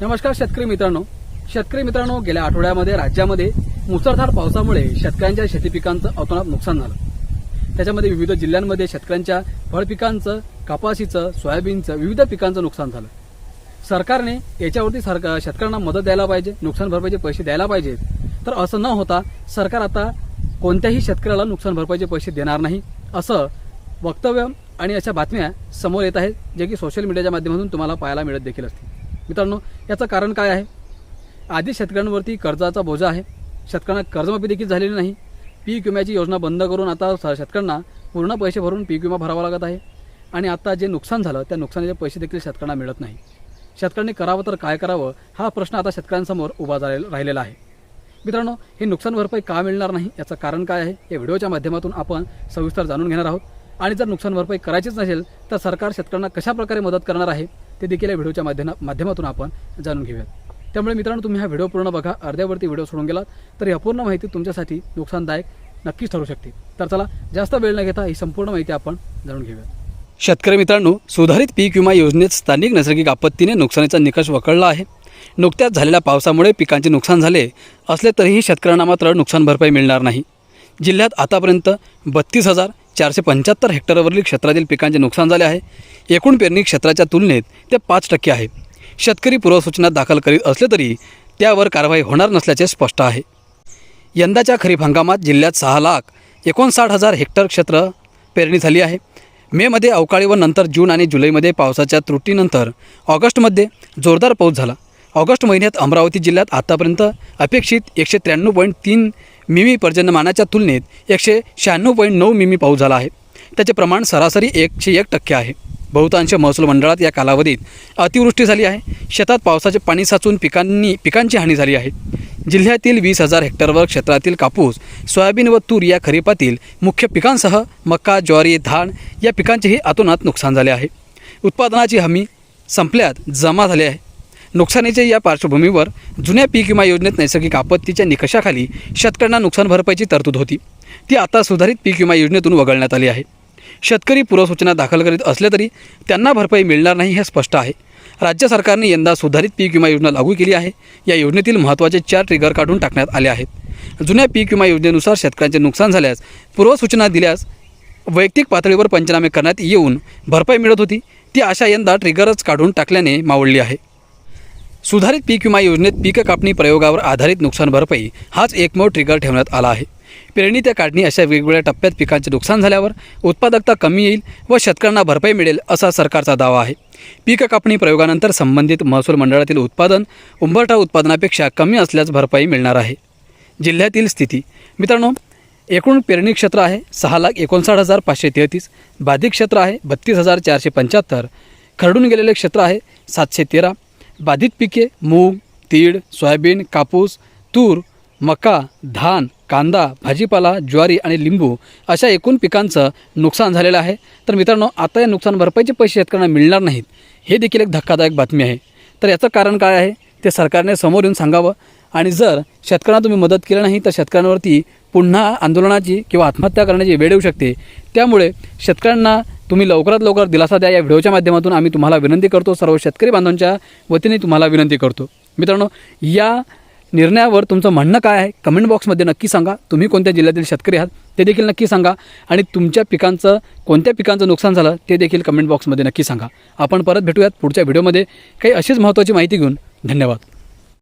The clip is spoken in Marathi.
नमस्कार शेतकरी मित्रांनो. शेतकरी मित्रांनो गेल्या आठवड्यामध्ये राज्यामध्ये मुसळधार पावसामुळे शेतकऱ्यांच्या शेती पिकांचं अतोनात नुकसान झालं. त्याच्यामध्ये विविध जिल्ह्यांमध्ये शेतकऱ्यांच्या फळ पिकांचं कापाशीचं सोयाबीनचं विविध पिकांचं नुकसान झालं. सरकारने याच्यावरती सरकार शेतकऱ्यांना मदत द्यायला पाहिजे नुकसान भरपाईचे पैसे द्यायला पाहिजेत तर असं न होता सरकार आता कोणत्याही शेतकऱ्याला नुकसान भरपाईचे पैसे देणार नाही असं वक्तव्य आणि अशा बातम्या समोर येत आहेत जे की सोशल मीडियाच्या माध्यमातून तुम्हाला पाहायला मिळत देखील असतील. मित्रांनो याचं कारण काय आहे? आधी शेतकऱ्यांवरती कर्जाचा बोजा आहे. शेतकऱ्यांना कर्जमाफी देखील झालेली नाही. पीक विम्याची योजना बंद करून आता शेतकऱ्यांना पूर्ण पैसे भरून पीक विमा भरावा लागत आहे. आणि आता जे नुकसान झालं त्या नुकसानीचे पैसे देखील शेतकऱ्यांना मिळत नाही. शेतकऱ्यांनी करावं तर काय करावं हा प्रश्न आता शेतकऱ्यांसमोर उभा झालेला राहिलेला आहे. मित्रांनो हे नुकसान भरपाई का मिळणार नाही याचं कारण काय आहे? या व्हिडिओच्या माध्यमातून आपण सविस्तर जाणून घेणार आहोत. आणि जर नुकसान भरपाई करायचीच नसेल तर सरकार शेतकऱ्यांना कशाप्रकारे मदत करणार आहे? ते देखील या व्हिडिओच्या माध्यमा माध्यमातून आपण जाणून घेऊयात. त्यामुळे मित्रांनो तुम्ही हा व्हिडिओ पूर्ण बघा. अर्ध्यावरती व्हिडिओ सोडून गेलात तर ही अपूर्ण माहिती तुमच्यासाठी नुकसानदायक नक्कीच ठरू शकते. तर चला जास्त वेळ न घेता ही संपूर्ण माहिती आपण जाणून घेऊया शेतकरी मित्रांनो सुधारित पीक विमा योजनेत स्थानिक नैसर्गिक आपत्तीने नुकसानीचा निकष वकळला आहे. नुकत्याच झालेल्या पावसामुळे पिकांचे नुकसान झाले असले तरीही शेतकऱ्यांना मात्र नुकसान भरपाई मिळणार नाही. जिल्ह्यात आतापर्यंत बत्तीस हजार चारशे पंच्याहत्तर हेक्टरवरील क्षेत्रातील पिकांचे नुकसान झाले आहे. एकूण पेरणी क्षेत्राच्या तुलनेत ते पाच टक्के आहे. शेतकरी पूर्वसूचना दाखल करीत असले तरी त्यावर कारवाई होणार नसल्याचे स्पष्ट आहे. यंदाच्या खरीप हंगामात जिल्ह्यात सहा लाख एकोणसाठ हजार हेक्टर क्षेत्र पेरणी झाली आहे. मेमध्ये अवकाळी व नंतर जून आणि जुलैमध्ये पावसाच्या त्रुटीनंतर ऑगस्टमध्ये जोरदार पाऊस झाला. ऑगस्ट महिन्यात अमरावती जिल्ह्यात आतापर्यंत अपेक्षित एकशे त्र्याण्णव पॉईंट तीन मिमी पर्जन्यमानाच्या तुलनेत एकशे शहाण्णव पॉईंट नऊ मिमी पाऊस झाला आहे. त्याचे प्रमाण सरासरी एकशे एक टक्के आहे. बहुतांश महसूल मंडळात या कालावधीत अतिवृष्टी झाली आहे. शेतात पावसाचे पाणी साचून पिकांनी पिकांची हानी झाली आहे. जिल्ह्यातील वीस हजार हेक्टरवर क्षेत्रातील कापूस सोयाबीन व तूर या खरीपातील मुख्य पिकांसह मका ज्वारी धान या पिकांचेही आतोनात नुकसान झाले आहे. उत्पादनाची हमी संपल्यात जमा झाली आहे. नुकसानीच्या या पार्श्वभूमीवर जुन्या पीक विमा योजनेत नैसर्गिक आपत्तीच्या निकषाखाली शेतकऱ्यांना नुकसान भरपाईची तरतूद होती. ती आता सुधारित पीक विमा योजनेतून वगळण्यात आली आहे. शेतकरी पूर्वसूचना दाखल करीत असले तरी त्यांना भरपाई मिळणार नाही हे स्पष्ट आहे. राज्य सरकारने यंदा सुधारित पीक विमा योजना लागू केली आहे. या योजनेतील महत्त्वाचे चार ट्रिगर काढून टाकण्यात आले आहेत. जुन्या पीक विमा योजनेनुसार शेतकऱ्यांचे नुकसान झाल्यास पूर्वसूचना दिल्यास वैयक्तिक पातळीवर पंचनामे करण्यात येऊन भरपाई मिळत होती. ती आशा यंदा ट्रिगरच काढून टाकल्याने मावळली आहे. सुधारित पीक विमा योजनेत पीक कापणी प्रयोगावर आधारित नुकसान भरपाई हाच एकमेव ट्रिगर ठेवण्यात आला आहे. पेरणी ते काढणी अशा वेगवेगळ्या टप्प्यात पिकांचे नुकसान झाल्यावर उत्पादकता कमी येईल व शेतकऱ्यांना भरपाई मिळेल असा सरकारचा दावा आहे. पीक कापणी प्रयोगानंतर संबंधित महसूल मंडळातील उत्पादन उंबरठा उत्पादनापेक्षा कमी असल्यास भरपाई मिळणार आहे. जिल्ह्यातील स्थिती. मित्रांनो एकूण पेरणी क्षेत्र आहे सहा लाख एकोणसाठ हजार पाचशे तेहतीस बाधित क्षेत्र आहे बत्तीस हजार चारशे पंच्याहत्तर खरडून गेलेले क्षेत्र आहे सातशे तेरा बाधित पिके मूग तीळ सोयाबीन कापूस तूर मका धान कांदा भाजीपाला ज्वारी आणि लिंबू अशा एकूण पिकांचं नुकसान झालेलं आहे. तर मित्रांनो आता या नुकसान भरपाईचे पैसे शेतकऱ्यांना मिळणार नाहीत. हे देखील एक धक्कादायक बातमी आहे. तर याचं कारण काय आहे ते सरकारने समोर येऊन सांगावं. आणि जर शेतकऱ्यांना तुम्ही मदत केली नाही तर शेतकऱ्यांवरती पुन्हा आंदोलनाची किंवा आत्महत्या करण्याची वेळ येऊ शकते. त्यामुळे शेतकऱ्यांना तुम्ही लवकरात लवकर दिलासा द्या. या व्हिडिओच्या माध्यमातून आम्ही तुम्हाला विनंती करतो. सर्व शेतकरी बांधवांच्या वतीने तुम्हाला विनंती करतो. मित्रांनो या निर्णयावर तुमचं म्हणणं काय आहे? कमेंट बॉक्समध्ये नक्की सांगा. तुम्ही कोणत्या जिल्ह्यातील शेतकरी आहात ते देखील नक्की सांगा. आणि तुमच्या पिकांचं कोणत्या पिकांचं नुकसान झालं ते देखील कमेंट बॉक्समध्ये नक्की सांगा. आपण परत भेटूयात पुढच्या व्हिडिओमध्ये. काही अशीच महत्त्वाची माहिती घेऊन धन्यवाद.